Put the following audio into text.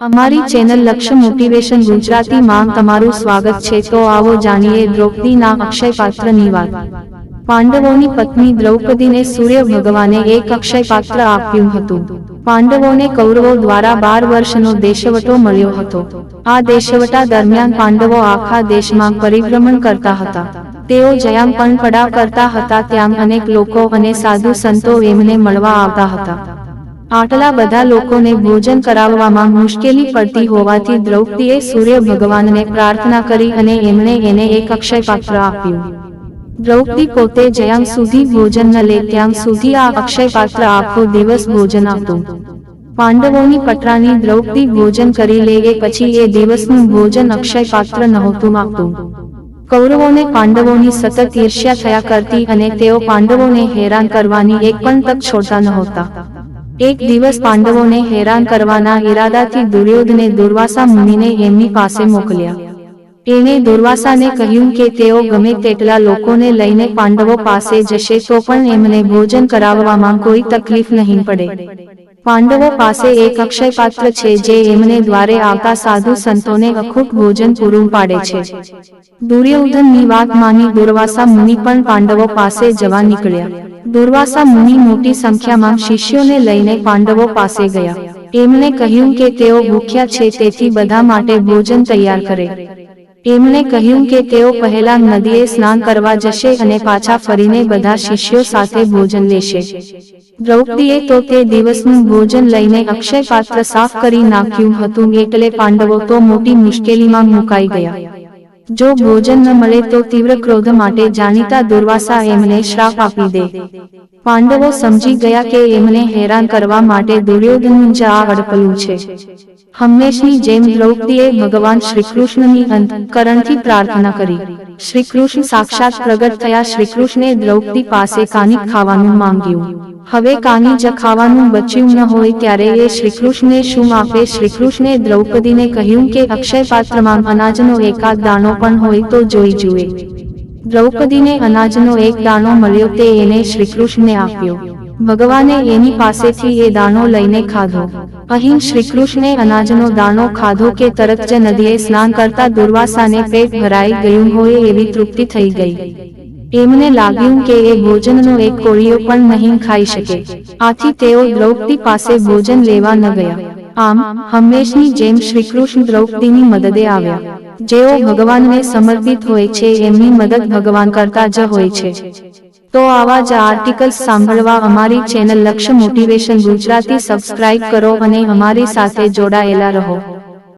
અમારી ચેનલ લક્ષ્ય મોટિવેશન ગુજરાતી માં તમારું સ્વાગત છે. તો આવો જાણીએ દ્રૌપદીના અક્ષય પાત્રની વાત. પાંડવોની પત્ની દ્રૌપદીને સૂર્ય ભગવાને એક અક્ષય પાત્ર આપ્યું હતું. પાંડવોને કૌરવો દ્વારા બાર વર્ષનો દેશવટો મળ્યો હતો. આ દેશવટા દરમિયાન પાંડવો આખા દેશમાં પરિભ્રમણ કરતા હતા. તેઓ જ્યાં પણ પડાવ કરતા હતા. ત્યાં અનેક લોકો અને સાધુ સંતો એમને મળવા આવતા હતા. આટલા બધા લોકોને ભોજન કરાવવામાં મુશ્કેલી પડતી હોવાથી દ્રૌપદીએ સૂર્ય ભગવાનને પ્રાર્થના કરી અને એમણે એને એક અક્ષય પાત્ર આપ્યું. દ્રૌપદી પોતે જ્યાં સુધી ભોજન ન લે, ત્યાં સુધી આ અક્ષય પાત્ર આખો દિવસ ભોજન આપતું. પાંડવોની પટરાની દ્રૌપદી ભોજન કરી લે એ પછી એ દિવસનું ભોજન અક્ષય પાત્ર નહોતું આપતું. કૌરવોને પાંડવોની સતત ઈર્ષ્યા થયા કરતી અને તેઓ પાંડવોને હેરાન કરવાની એક પણ તક છોડતા નહોતા. એક દિવસ પાંડવોને હેરાન કરવાના ઈરાદાથી દુર્યોધને દુર્વાસા મુનિને એમની પાસે મોકલ્યા. એણે દુર્વાસાને કહ્યું કે તેઓ ગમે તેટલા લોકોને લઈને પાંડવો પાસે જશે તો પણ એમને ભોજન કરાવવામાં કોઈ તકલીફ નહીં પડે. પાંડવો પાસે એક અક્ષય પાત્ર છે જે એમને દ્વારે આવતા સાધુ સંતોને અખૂટ ભોજન પૂરું પાડે છે. દુર્યોધનની વાત માની દુર્વાસા મુનિ પણ પાંડવો પાસે જવા નીકળ્યા. દુર્વાસા મુનિ મોટી સંખ્યામાં શિષ્યોને લઈને પાંડવો પાસે ગયા. એમણે કહ્યું કે તેઓ ભૂખ્યા છે, તેથી બધા માટે ભોજન તૈયાર કરે. એમણે કહ્યું કે તેઓ પહેલા નદીએ સ્નાન કરવા જશે અને પાછા ફરીને બધા શિષ્યો સાથે ભોજન લેશે. દ્રૌપદીએ તો તે દિવસનું ભોજન લઈને અક્ષય પાત્ર સાફ કરી નાખ્યું હતું, એટલે પાંડવો તો મોટી મુશ્કેલીમાં મુકાઈ ગયા. જો ભોજન ન મળે તો તીવ્ર ક્રોધ માટે જાણીતા દુર્વાસા એમને શ્રાપ આપી દે. પાંડવો સમજી ગયા કે એમને હેરાન કરવા માટે દુર્યોધનનું જ આ અડપલું છે. હંમેશની જેમ દ્રૌપદીએ ભગવાન શ્રીકૃષ્ણની અંતકરણથી પ્રાર્થના કરી. શ્રીકૃષ્ણ સાક્ષાત પ્રગટ થયા શ્રીકૃષ્ણે દ્રૌપદી પાસે કાનિક ખાવાનું માંગ્યું. હવે કાની જ ખાવાનું બચ્યું ન હોય ત્યારે એ શ્રીકૃષ્ણને શું આપે શ્રીકૃષ્ણે દ્રૌપદીને કહ્યું કે અક્ષય પાત્રમાં અનાજનો એકાદ દાણો પણ હોય તો જોઈ જુએ. દ્રૌપદીને અનાજનો એક દાણો મળ્યો તે એને શ્રીકૃષ્ણને આપ્યો. ભગવાને એની પાસેથી એ દાણો લઈને ખાધો. અહીં શ્રીકૃષ્ણે અનાજનો દાણો ખાધો કે તરત જ નદીએ સ્નાન કરતા દુર્વાસાને પેટ ભરાઈ ગયું હોય એવી તૃપ્તિ થઈ ગઈ. એમને લાગ્યું કે એ ભોજનનો એક કોળીઓ પણ નહીં ખાઈ શકે. આથી તેઓ દ્રૌપદી પાસે ભોજન લેવા ન ગયા. આમ હંમેશની જેમ શ્રીકૃષ્ણ દ્રૌપદીની મદદે આવ્યા. જેઓ ભગવાનને સમર્પિત હોય છે, એમની મદદ ભગવાન કરતા જ હોય છે. તો આવા જ આર્ટિકલ્સ સાંભળવા અમારી ચેનલ લક્ષ્ય મોટિવેશન ગુજરાતી સબસ્ક્રાઇબ કરો અને અમારી સાથે જોડાયેલા રહો.